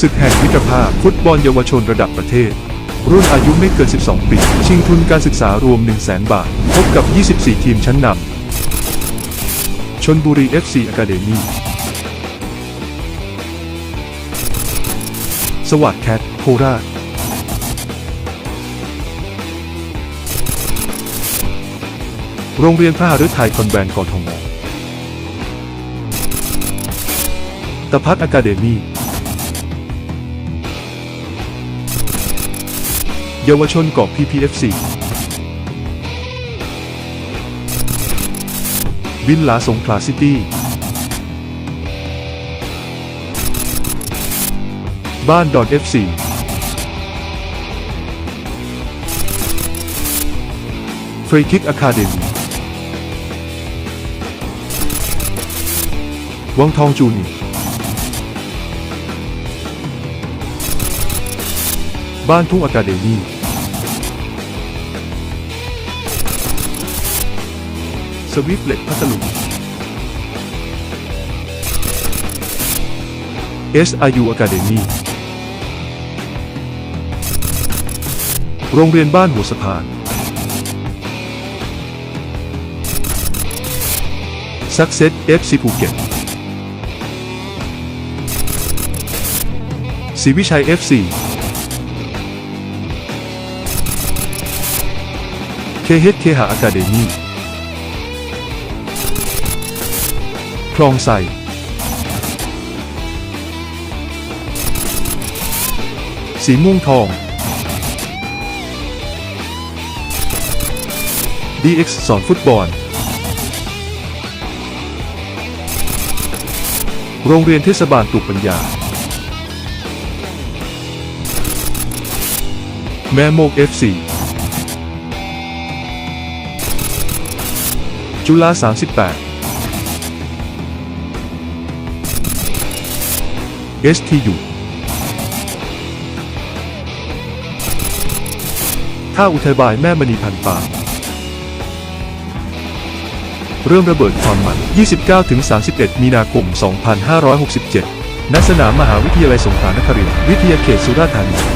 ศึกแห่งมิตรภาพฟุตบอลเยาวชนระดับประเทศ รุ่นอายุไม่เกิน 12 ปี ชิงทุนการศึกษารวม 1 0 0 0 0แบาท พบกับ 24 ทีมชั้นนำชนบุรี FC Academy สวัสดแคทโคราชโรงเรียนพระหฤทัยคอนแวนต์กทมตะพัดอะคาเดมี่ เยาวชนเกอบ PPFC วินลาสงขลาซิตี้ บ้านดอน FC ฟรีคิกอะคาเดมีวังทองจูนีบ้านทุ่งอะคาเดมี สวิฟเล็กพัทลุง SIU Academy โรงเรียนบ้านหัวสะพาน Success FC ภูเก็ตศรีวิชัย FC KH เคหา Academy ค คลองไซสีม่วงทอง DX สอนฟุตบอล โรงเรียนเทศบาลปลูกปัญญา แม่โมก FC จุฬา38 STU ท่าอุทัยบายแม่มณีพันป่า เริ่มระเบิดความมัน 29-31 มีนาคม 2567 ณ สนามมหาวิทยาลัยสงขลานครินทร์วิทยาเขตสุราษฎร์ธานี